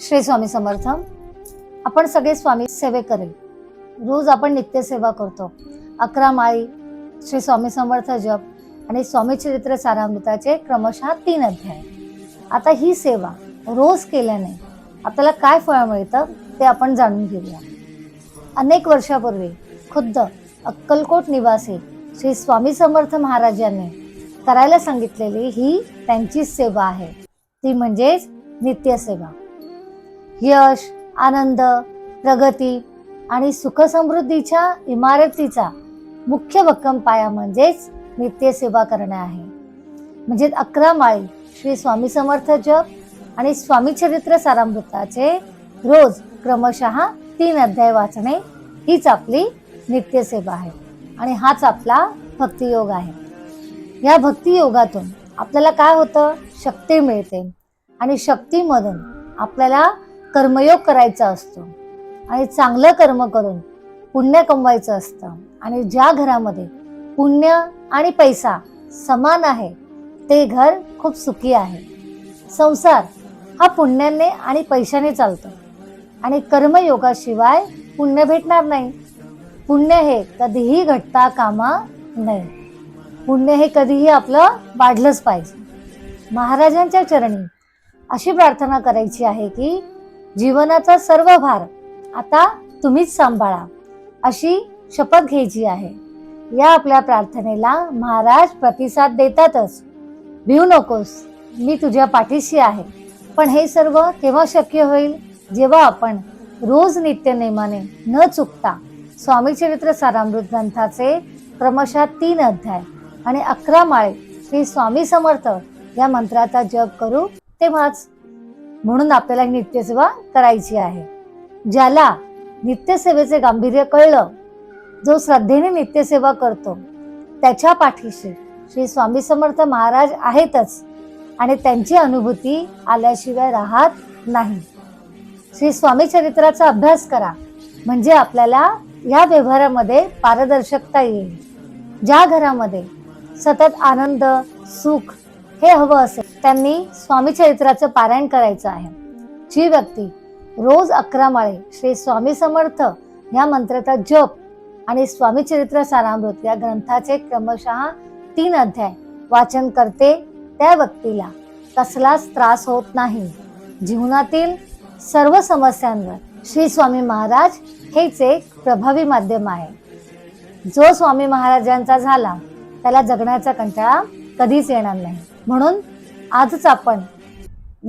श्री स्वामी समर्थ आपण सगळे स्वामी सेवे करेल. रोज आपण नित्यसेवा करतो. अकरा माळी श्री स्वामी समर्थ जप आणि स्वामी चरित्र सारामृताचे क्रमशः तीन अध्याय. आता ही सेवा रोज केल्याने आपल्याला काय फळ मिळतं ते आपण जाणून घेऊया. अनेक वर्षापूर्वी खुद्द अक्कलकोट निवासी श्री स्वामी समर्थ महाराजांनी करायला सांगितलेली ही त्यांची सेवा आहे. ती म्हणजेच नित्यसेवा यश आनंद प्रगती आणि सुखसमृद्धीच्या इमारतीचा मुख्य भक्कम पाया म्हणजेच नित्यसेवा करणे आहे. म्हणजे अकरा माळी श्री स्वामी समर्थ जप आणि स्वामी चरित्र सारामृताचे रोज क्रमशः तीन अध्याय वाचणे हीच आपली नित्यसेवा आहे आणि हाच आपला भक्तियोग आहे. या भक्तियोगातून आपल्याला काय होतं? शक्ती मिळते आणि शक्तीमधून आपल्याला कर्मयोग करायचा असतो आणि चांगलं कर्म करून पुण्य कमवायचं असतं. आणि ज्या घरामध्ये पुण्य आणि पैसा समान आहे ते घर खूप सुखी आहे. संसार हा पुण्याने आणि पैशाने चालतो. आणि कर्मयोगाशिवाय पुण्य भेटणार नाही. पुण्य हे कधीही घटता कामा नये. पुण्य हे कधीही आपलं वाढलंच पाहिजे. महाराजांच्या चरणी अशी प्रार्थना करायची आहे की जीवनाचा सर्व भार आता तुम्हीच सांभाळा अशी शपथ घ्यायची आहे. या आपल्या प्रार्थनेला महाराज प्रतिसाद देतातच. भिऊ नकोस मी तुझ्या पाठीशी आहे. पण हे सर्व केव्हा शक्य होईल? जेव्हा आपण रोज नित्यनेमाने न चुकता स्वामी चरित्र सारामृत ग्रंथाचे क्रमशः तीन अध्याय आणि अकरा माळे श्री स्वामी समर्थ या मंत्राचा जप करू तेव्हाच म्हणून आपल्याला नित्यसेवा करायची आहे. ज्याला नित्यसेवेचे गांभीर्य कळलं जो श्रद्धेने नित्यसेवा करतो त्याच्या पाठीशी श्री स्वामी समर्थ महाराज आहेतच आणि त्यांची अनुभूती आल्याशिवाय राहत नाही. श्री स्वामी चरित्राचा अभ्यास करा म्हणजे आपल्याला या व्यवहारामध्ये पारदर्शकता येईल. ज्या घरामध्ये सतत आनंद सुख हे हवं असेल त्यांनी स्वामी चरित्राचं पारायण करायचं आहे. जी व्यक्ती रोज अकरा माळे श्री स्वामी समर्थ या मंत्राचा जप आणि स्वामी चरित्र सारामृत या ग्रंथाचे क्रमशः तीन अध्याय वाचन करते त्या व्यक्तीला कसलाच त्रास होत नाही. जीवनातील सर्व समस्यांवर श्री स्वामी महाराज हेच एक प्रभावी माध्यम आहे. जो स्वामी महाराजांचा झाला त्याला जगण्याचा कंटाळा कधीच येणार नाही. म्हणून आजच आपण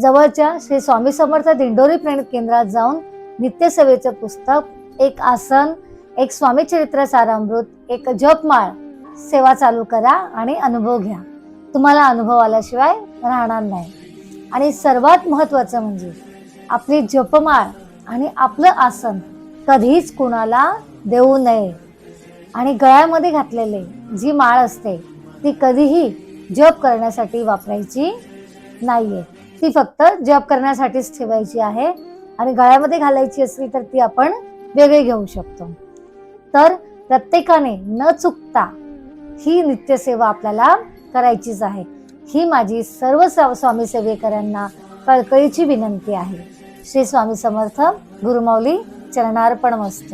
जवळच्या श्री स्वामी समर्थ दिंडोरी प्रेरण केंद्रात जाऊन नित्यसेवेचं पुस्तक एक आसन एक स्वामी चरित्र सारामृत एक जपमाळ सेवा चालू करा आणि अनुभव घ्या. तुम्हाला अनुभव आल्याशिवाय राहणार नाही. आणि सर्वात महत्वाचं म्हणजे आपली जपमाळ आणि आपलं आसन कधीच कुणाला देऊ नये. आणि गळ्यामध्ये घातलेले जी माळ असते ती कधीही जप करण्यासाठी वापरायची नाहीये. ती फक्त जप करण्यासाठीच ठेवायची आहे आणि गळ्यामध्ये घालायची असली तर ती आपण वेगळी घेऊ शकतो. तर प्रत्येकाने न चुकता ही नित्यसेवा आपल्याला करायचीच आहे. ही माझी सर्व स्वामी सेवेकरांना कळकळीची विनंती आहे. श्री स्वामी समर्थ गुरुमाऊली चरणार्पण मस्त